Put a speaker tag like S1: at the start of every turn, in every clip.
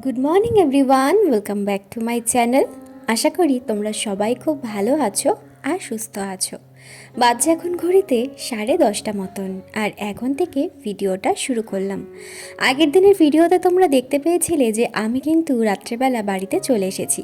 S1: Good morning everyone welcome back to my channel আশা করি তোমরা সবাই খুব ভালো আছো আর সুস্থ আছো। বাজছে এখন ঘড়িতে সাড়ে দশটা মতন, আর এখন থেকে ভিডিওটা শুরু করলাম। আগের দিনের ভিডিওতে তোমরা দেখতে পেয়েছিলে যে আমি কিন্তু রাত্রেবেলা বাড়িতে চলে এসেছি।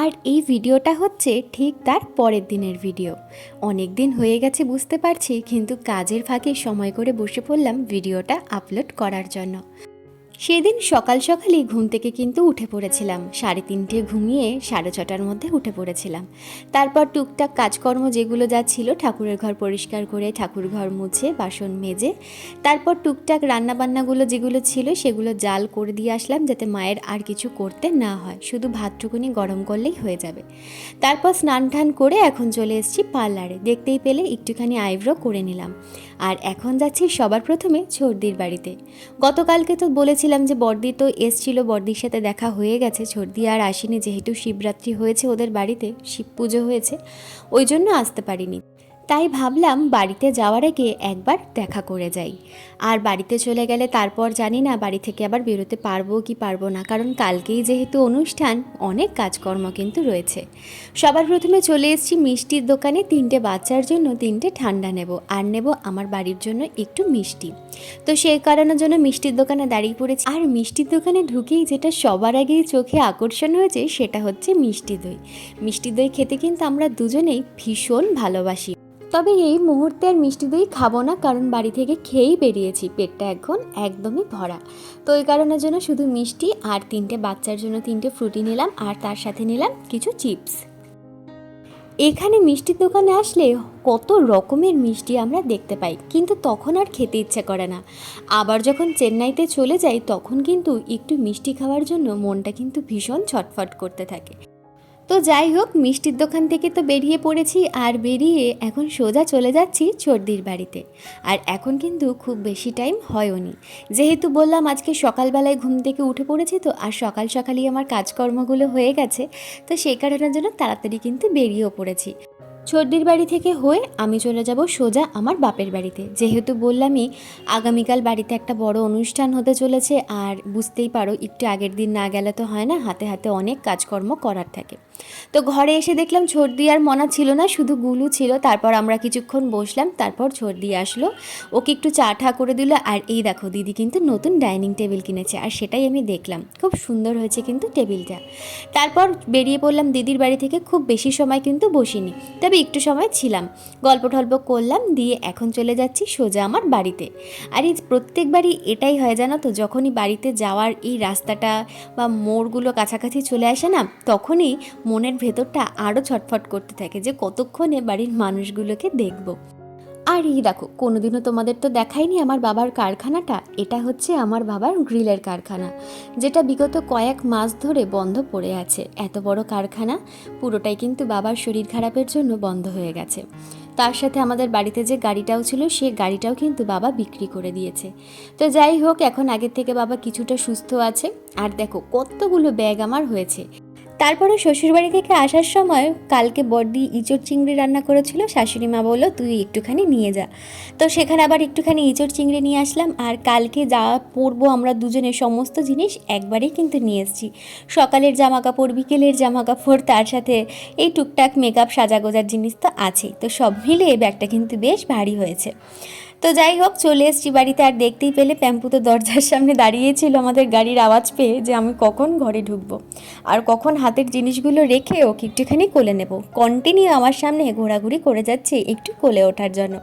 S1: আর এই ভিডিওটা হচ্ছে ঠিক তার পরের দিনের ভিডিও। অনেক দিন হয়ে গেছে বুঝতে পারছি, কিন্তু কাজের ফাঁকে সময় করে বসে পড়লাম ভিডিওটা আপলোড করার জন্য। সেদিন সকাল সকালই ঘুম থেকে কিন্তু উঠে পড়েছিলাম। সাড়ে তিনটে ঘুমিয়ে সাড়ে ছটার মধ্যে উঠে পড়েছিলাম। তারপর টুকটাক কাজকর্ম যেগুলো যা ছিল ঠাকুরের ঘর পরিষ্কার করে, ঠাকুর ঘর মুছে, বাসন মেজে, তারপর টুকটাক রান্নাবান্নাগুলো যেগুলো ছিল সেগুলো জাল করে দিয়ে আসলাম যাতে মায়ের আর কিছু করতে না হয়। শুধু ভাতটুকুনি গরম করলেই হয়ে যাবে। তারপর স্নান টান করে এখন চলে এসেছি পার্লারে। দেখতেই পেলে একটুখানি আইব্রো করে নিলাম। আর এখন যাচ্ছি সবার প্রথমে ছর্দির বাড়িতে। গতকালকে তো বলেছিলাম যে বর্দি তো এসছিল, বর্দির সাথে দেখা হয়ে গেছে। ছর্দি আর আসেনি, যেহেতু শিবরাত্রি হয়েছে ওদের বাড়িতে, শিব পুজো হয়েছে, ওই জন্য আসতে পারিনি। তাই ভাবলাম বাড়িতে যাওয়ার আগে একবার দেখা করে যাই। আর বাড়িতে চলে গেলে তারপর জানি না বাড়ি থেকে আবার বেরোতে পারব কি পারব না, কারণ কালকেই যেহেতু অনুষ্ঠান, অনেক কাজকর্ম কিন্তু রয়েছে। সবার প্রথমে চলে এসেছি মিষ্টির দোকানে, তিনটে বাচ্চার জন্য তিনটে ঠান্ডা নেব, আর নেব আমার বাড়ির জন্য একটু মিষ্টি। তো সেই কারণের জন্য মিষ্টির দোকানে দাঁড়িয়ে পড়েছি। আর মিষ্টির দোকানে ঢুকেই যেটা সবার আগেই চোখে আকর্ষণ হয়েছে, সেটা হচ্ছে মিষ্টি দই। মিষ্টি দই খেতে কিন্তু আমরা দুজনেই ভীষণ ভালোবাসি। তবে এই মুহূর্তে আর মিষ্টি দই খাব না, কারণ বাড়ি থেকে খেয়েই বেরিয়েছি। পেটটা এখন একদমই ভরা। তো ওই কারণের জন্য শুধু মিষ্টি আর তিনটে বাচ্চার জন্য তিনটে ফ্রুটি নিলাম, আর তার সাথে নিলাম কিছু চিপস। এখানে মিষ্টির দোকানে আসলে কত রকমের মিষ্টি আমরা দেখতে পাই, কিন্তু তখন আর খেতে ইচ্ছে করে না। আবার যখন চেন্নাইতে চলে যাই, তখন কিন্তু একটু মিষ্টি খাওয়ার জন্য মনটা কিন্তু ভীষণ ছটফট করতে থাকে। তো যাই হোক, মিষ্টির দোকান থেকে তো বেরিয়ে পড়েছি আর বেরিয়ে এখন সোজা চলে যাচ্ছি চর্দির বাড়িতে। আর এখন কিন্তু খুব বেশি টাইম হয়ওনি যেহেতু বললাম আজকে সকালবেলায় ঘুম থেকে উঠে পড়েছি তো, আর সকাল সকালই আমার কাজকর্মগুলো হয়ে গেছে, তো সেই কারণের জন্য তাড়াতাড়ি কিন্তু বেরিয়েও পড়েছি। ছর্দির বাড়ি থেকে হয়ে আমি চলে যাব সোজা আমার বাপের বাড়িতে। যেহেতু বললামই, আগামীকাল বাড়িতে একটা বড় অনুষ্ঠান হতে চলেছে, আর বুঝতেই পারো, একটু আগের দিন না গেলে তো হয় না, হাতে হাতে অনেক কাজকর্ম করার থাকে। তো ঘরে এসে দেখলাম ছর্দি আর মনা ছিল না, শুধু গুলু ছিল। তারপর আমরা কিছুক্ষণ বসলাম, তারপর ছর্দি আসলো। ওকে একটু চা ঠা করে দিল, আর এই দেখো দিদি কিন্তু নতুন ডাইনিং টেবিল কিনেছে, আর সেটাই আমি দেখলাম। খুব সুন্দর হয়েছে কিন্তু টেবিলটা। তারপর বেরিয়ে পড়লাম দিদির বাড়ি থেকে, খুব বেশি সময় কিন্তু বসিনি, তবে একটু সময় ছিলাম। গল্প টল্প করলাম, দিয়ে এখন চলে যাচ্ছি সোজা আমার বাড়িতে। আর এই প্রত্যেকবারই এটাই হয় জানো তো, যখনই বাড়িতে যাওয়ার এই রাস্তাটা বা মোড়গুলো কাছাকাছি চলে আসে না, তখনই মনের ভেতরটা আরও ছটফট করতে থাকে যে কতক্ষণে বাড়ির মানুষগুলোকে দেখব। আর এই দেখো, কোনোদিনও তোমাদের তো দেখাইনি আমার বাবার কারখানাটা, এটা হচ্ছে আমার বাবার গ্রিলের কারখানা, যেটা বিগত কয়েক মাস ধরে বন্ধ পড়ে আছে। এত বড় কারখানা, পুরোটাই কিন্তু বাবার শরীর খারাপের জন্য বন্ধ হয়ে গেছে। তার সাথে আমাদের বাড়িতে যে গাড়িটাও ছিল, সে গাড়িটাও কিন্তু বাবা বিক্রি করে দিয়েছে। তো যাই হোক, এখন আগের থেকে বাবা কিছুটা সুস্থ আছে। আর দেখো, কতগুলো ব্যাগ আমার হয়েছে। তারপরে শ্বশুরবাড়ি থেকে আসার সময় কালকে বর্দি ইঁচড় চিংড়ি রান্না করেছিল, শাশুড়ি মা বলল, তুই একটুখানি নিয়ে যা। তো সেখানে আবার একটুখানি ইঁচড় চিংড়ি নিয়ে আসলাম। আর কালকে যা পরবো আমরা দুজনে সমস্ত জিনিস একবারেই কিন্তু নিয়ে এসেছি। সকালের জামা কাপড় বিকেলের জামা কাপড় তার সাথে এই টুকটাক মেকআপ সাজাগোজার জিনিস তো আছেই। তো সব মিলে এই ব্যাগটা কিন্তু বেশ ভারী হয়েছে। তো যাই হোক, চলে এসেছি বাড়িতে। আর দেখতেই পেলে প্যাম্পু তো দরজার সামনে দাঁড়িয়েছিল আমাদের গাড়ির আওয়াজ পেয়ে যে আমি কখন ঘরে ঢুকবো। আর কখন হাতের জিনিসগুলো রেখে ওকে একটুখানি কোলে নেব। কন্টিনিউ আমার সামনে ঘোরাঘুরি করে যাচ্ছে একটু কোলে ওঠার জন্য।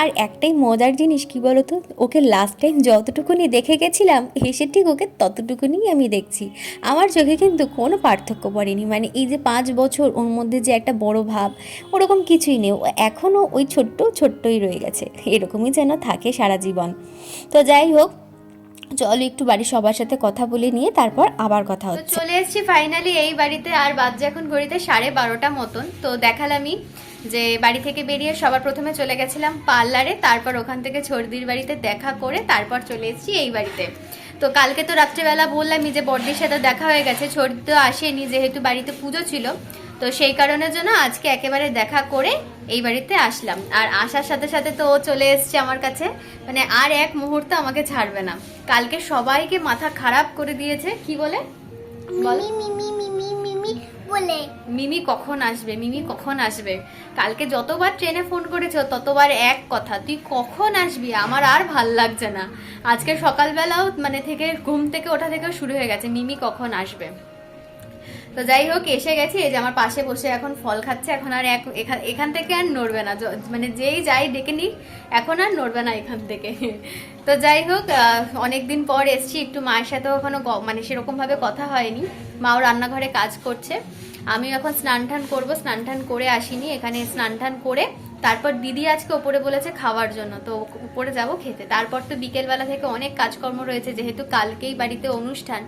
S1: আর একটাই মজার জিনিস কি বলতো, ওকে লাস্ট টাইম যতটুকুনি দেখে গেছিলাম এসে ঠিক ওকে ততটুকুনি আমি দেখছি। আমার চোখে কিন্তু কোনো পার্থক্য পড়েনি। মানে এই যে পাঁচ বছর ওর মধ্যে যে একটা বড় ভাব, ওরকম কিছুই নেই। ও এখনও ওই ছোট্ট ছোট্টই রয়ে গেছে। এরকমই যেন থাকে সারা জীবন। তো যাই হোক চলো একটু বাড়ির সবার সাথে কথা বলে নিয়ে তারপর আবার কথা হচ্ছে। চলে এসেছি ফাইনালি এই বাড়িতে আর বাজে এখন ঘড়িতে সাড়ে বারোটা মতন। তো দেখালামই যে বাড়ি থেকে বেরিয়ে সবার প্রথমে চলে গেছিলাম পার্লারে তারপর ওখান থেকে ছর্দির বাড়িতে দেখা করে তারপর চলে এসেছি এই বাড়িতে। তো কালকে তো রাত্রেবেলা বললামই যে বর্দির সাথে দেখা হয়ে গেছে ছর্দি তো আসেনি যেহেতু বাড়িতে পুজো ছিল।
S2: তো সেই কারণের জন্য আজকে একেবারে দেখা করে এই বাড়িতে আসলাম। আর আসার সাথে সাথে তো ও চলে এসছে আমার কাছে। মানে আর এক মুহূর্ত আমাকে ছাড়বে না। কালকে সবাইকে মাথা খারাপ করে দিয়েছে। কি বলে?
S3: মিমি মিমি মিমি মিমি বলে।
S2: মিমি কখন আসবে? মিমি কখন আসবে? কালকে যতবার ট্রেনে ফোন করেছ ততবার এক কথা তুই কখন আসবি? আমার আর ভালো লাগছে না। আজকে সকালবেলাও মানে থেকে ঘুম থেকে ওঠা থেকে শুরু হয়ে গেছে। মিমি কখন আসবে? তো যাই হোক, এসে গেছি। এই যে আমার পাশে বসে এখন ফল খাচ্ছে, এখন আর এখান থেকে আর নড়বে না। মানে যেই যাই ডেকে নিক, এখন আর নড়বে না এখান থেকে। তো যাই হোক অনেক দিন পর এসছি। একটু মায়ের সাথেও এখনও গ- মানে সেরকমভাবে কথা হয়নি। মাও রান্নাঘরে কাজ করছে। আমি এখন স্নান টান করব। স্নান টান করে আসিনি। এখানে স্নান টান করে তারপর দিদি আজকে ওপরে বলেছে খাওয়ার জন্য, তো উপরে যাব খেতে। তারপর তো বিকেলবেলা থেকে অনেক কাজকর্ম রয়েছে, যেহেতু কালকেই বাড়িতে অনুষ্ঠান,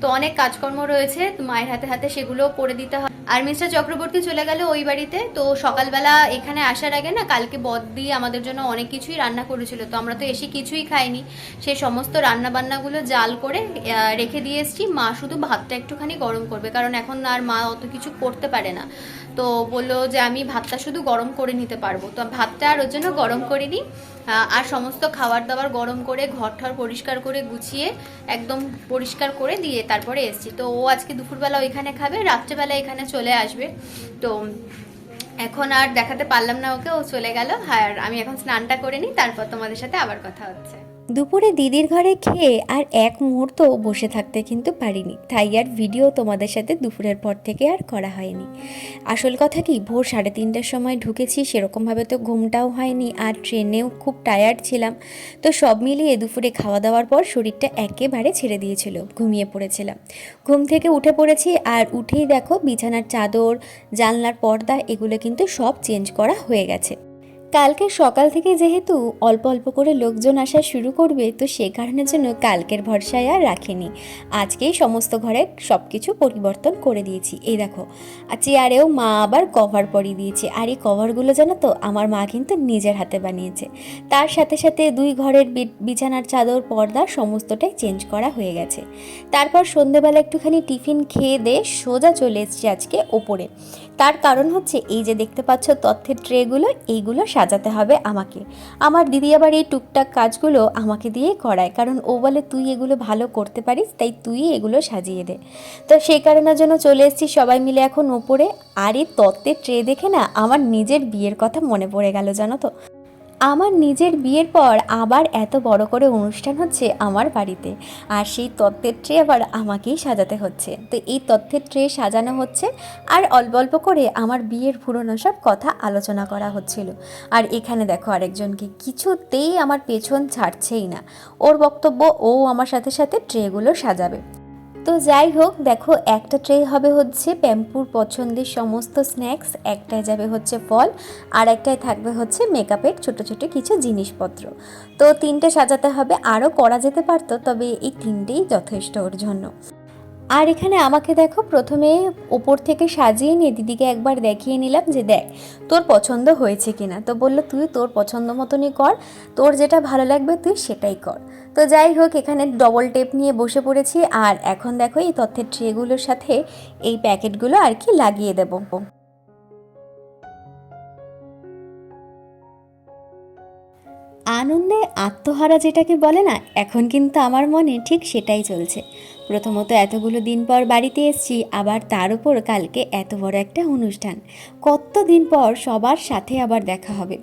S2: তো অনেক কাজকর্ম রয়েছে মায়ের হাতে হাতে সেগুলোও করে দিতে হয়। আর মিস্টার চক্রবর্তী চলে গেল ওই বাড়িতে, তো সকালবেলা এখানে আসার আগে না কালকে বদ্দি আমাদের জন্য অনেক কিছুই রান্না করেছিল, তো আমরা তো এসে কিছুই খাইনি। সেই সমস্ত রান্না বান্নাগুলো জাল করে রেখে দিয়ে এসেছি। মা শুধু ভাতটা একটুখানি গরম করবে, কারণ এখন আর মা অত কিছু করতে পারে না। তো বলল যে আমি ভাতটা শুধু গরম করে নিতে পারব। তো ভাতটা আর ওর জন্য গরম করিনি আহ, আর সমস্ত খাবার দাবার গরম করে ঘর ঠর পরিষ্কার করে গুছিয়ে একদম পরিষ্কার করে দিয়ে তারপরে এসছি। তো ও আজকে দুপুরবেলা ওইখানে খাবে রাত্রেবেলা এখানে চলে আসবে। তো এখন আর দেখাতে পারলাম না ওকে ও চলে গেল। আর আমি এখন স্নানটা করে নিই তারপর তোমাদের সাথে আবার কথা হচ্ছে।
S1: দুপুরে দিদির ঘরে খেয়ে আর এক মুহূর্ত বসে থাকতে কিন্তু পারিনি। তাই আর ভিডিও তোমাদের সাথে দুপুরের পর থেকে আর করা হয়নি। আসল কথা কি, ভোর সাড়ে তিনটার সময় ঢুকেছি, সেরকমভাবে তো ঘুমটাও হয়নি আর ট্রেনেও খুব টায়ার্ড ছিলাম। তো সব মিলিয়ে দুপুরে খাওয়া দাওয়ার পর শরীরটা একেবারে ছেড়ে দিয়েছিল, ঘুমিয়ে পড়েছিলাম। ঘুম থেকে উঠে পড়েছি আর উঠেই দেখো বিছানার চাদর, জানলার পর্দা, এগুলো কিন্তু সব চেঞ্জ করা হয়ে গেছে। কালকে সকাল থেকে যেহেতু অল্প অল্প করে লোকজন আসা শুরু করবে, তো সে কারণের জন্য কালকের ভরসায় আর রাখিনি। আজকেই সমস্ত ঘরে সব কিছু পরিবর্তন করে দিয়েছি। এই দেখো, আর চেয়ারেও মা আবার কভার পরিয়ে দিয়েছে। আর এই কভারগুলো জানো তো, আমার মা কিন্তু নিজের হাতে বানিয়েছে। তার সাথে সাথে দুই ঘরের বিছানার চাদর, পর্দা সমস্তটাই চেঞ্জ করা হয়ে গেছে। তারপর সন্ধেবেলা একটুখানি টিফিন খেয়ে দিয়ে সোজা চলে এসেছি আজকে ওপরে। তার কারণ হচ্ছে এই যে দেখতে পাচ্ছ তথ্যের ট্রেগুলো, এইগুলো সাজাতে হবে আমাকে। আমার দিদি আবার এই টুকটাক কাজগুলো আমাকে দিয়ে করায়, কারণ ও বলে তুই এগুলো ভালো করতে পারিস, তাই তুই এগুলো সাজিয়ে দে। তো সেই কারণের জন্য চলে এসেছি সবাই মিলে এখন ওপরে। আর এই তত্ত্বের ট্রে দেখে না আমার নিজের বিয়ের কথা মনে পড়ে গেল, জানো তো? আমার নিজের বিয়ের পর আবার এত বড় করে অনুষ্ঠান হচ্ছে আমার বাড়িতে। আর সেই তত্ত্বের ট্রে আবার আমাকেই সাজাতে হচ্ছে। তো এই তত্ত্বের ট্রে সাজানো হচ্ছে আর অল্প অল্প করে আমার বিয়ের পুরনো সব কথা আলোচনা করা হচ্ছিল। আর এখানে দেখো আরেকজনকে কিছুতেই আমার পেছন ছাড়ছেই না। ওর বক্তব্য ও আমার সাথে সাথে ট্রেগুলো সাজাবে। তো যাই হোক, দেখো, একটা ট্রে হবে হচ্ছে প্যাম্পুর পছন্দের সমস্ত স্ন্যাক্স, একটায় যাবে হচ্ছে ফল, আর একটায় থাকবে হচ্ছে মেকআপের ছোট ছোট কিছু জিনিসপত্র। তো তিনটে সাজাতে হবে, আরও করা যেতে পারতো, তবে এই তিনটেই যথেষ্ট ওর জন্য। আর এখানে আমাকে দেখো, প্রথমে ওপর থেকে সাজিয়ে নিয়ে দিদিকে একবার দেখিয়ে নিলাম যে দেখ, তোর পছন্দ হয়েছে কিনা। তো বলল, তুই তোর পছন্দ মতনই কর, তোর যেটা ভালো লাগবে তুই সেটাই কর। তো যাই হোক, এখানে ডবল টেপ নিয়ে বসে পড়েছি। আর এখন দেখো, এই তথ্যের ট্রেগুলোর সাথে এই প্যাকেটগুলো আর কি লাগিয়ে দেবো। আনন্দে আত্মহারা যেটাকে বলে না, এখন কিন্তু আমার মনে ঠিক সেটাই চলছে। প্রথমত এতগুলো দিন পর বাড়িতে এসেছি, আবার তার উপর কালকে এত বড় একটা অনুষ্ঠান। কত দিন পর সবার সাথে আবার দেখা হবে।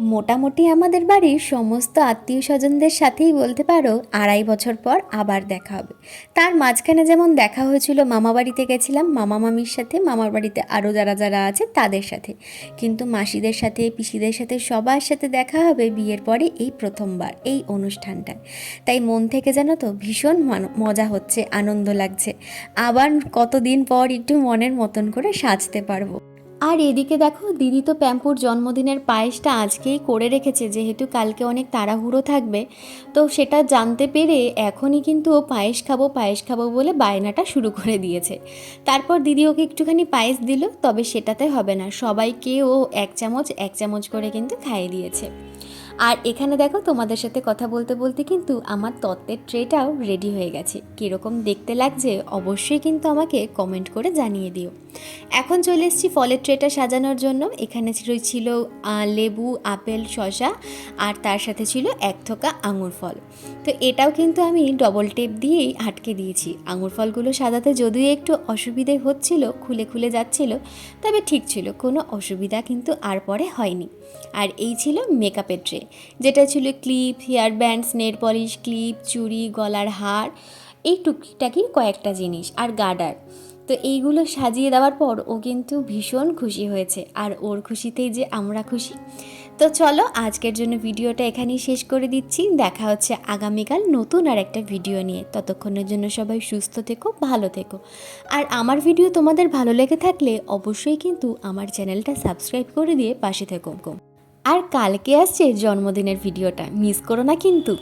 S1: মোটামুটি আমাদের বাড়ির সমস্ত আত্মীয় স্বজনদের সাথেই বলতে পারো, আড়াই বছর পর আবার দেখা হবে। তার মাঝখানে যেমন দেখা হয়েছিল, মামা বাড়িতে গেছিলাম, মামা মামির সাথে, মামার বাড়িতে আরও যারা যারা আছে তাদের সাথে। কিন্তু মাসিদের সাথে, পিসিদের সাথে সবার সাথে দেখা হবে বিয়ের পরে এই প্রথমবার, এই অনুষ্ঠানটায়। তাই মন থেকে জানো তো, ভীষণ মজা হচ্ছে, আনন্দ লাগছে। আবার কতদিন পর একটু মনের মতন করে সাজতে পারব। আর এদিকে দেখো, দিদি তো প্যাম্পুর জন্মদিনের পায়েসটা আজকেই করে রেখেছে, যেহেতু কালকে অনেক তাড়াহুড়ো থাকবে। তো সেটা জানতে পেরে এখনই কিন্তু ও পায়েস খাব পায়েস খাব বলে বায়নাটা শুরু করে দিয়েছে। তারপর দিদি ওকে একটুখানি পায়েস দিল, তবে সেটাতে হবে না, সবাইকে ও এক চামচ এক চামচ করে কিন্তু খাইয়ে দিয়েছে। আর এখানে দেখো, তোমাদের সাথে কথা বলতে বলতে কিন্তু আমার তত্ত্বের ট্রেটাও রেডি হয়ে গেছে। কীরকম দেখতে লাগছে, অবশ্যই কিন্তু আমাকে কমেন্ট করে জানিয়ে দিও। এখন চলে এসেছি ফলের ট্রেটা সাজানোর জন্য। এখানে ছিল লেবু, আপেল, শসা, আর তার সাথে ছিল এক থোকা আঙুর ফল। তো এটাও কিন্তু আমি ডবল টেপ দিয়েই আটকে দিয়েছি। আঙুর ফলগুলো সাজাতে যদিও একটু অসুবিধে হচ্ছিল, খুলে খুলে যাচ্ছিল, তবে ঠিক ছিল, কোনো অসুবিধা কিন্তু আর পরে হয়নি। আর এই ছিল মেকআপের ট্রে যেটা ছিল clip hair bands nail polish clip চুড়ি, গলার হার, এই টুকিটাকি কয়েকটা জিনিস, আর গার্ডার। তো এইগুলো সাজিয়ে দেওয়ার পর ও কিন্তু ভীষণ খুশি হয়েছে আর ওর খুশিতেই যে আমরা খুশি। তো চলো আজকের জন্য ভিডিওটা এখানেই শেষ করে দিচ্ছি। দেখা হচ্ছে আগামীকাল নতুন আর একটা ভিডিও নিয়ে। ততক্ষণের জন্য সবাই সুস্থ থেকো, ভালো থেকো। আর আমার ভিডিও তোমাদের ভালো লেগে থাকলে অবশ্যই কিন্তু আমার চ্যানেলটা সাবস্ক্রাইব করে দিয়ে পাশে থেকো। আর কালকে আসছে জন্মদিনের ভিডিওটা। মিস করো না কিন্তু।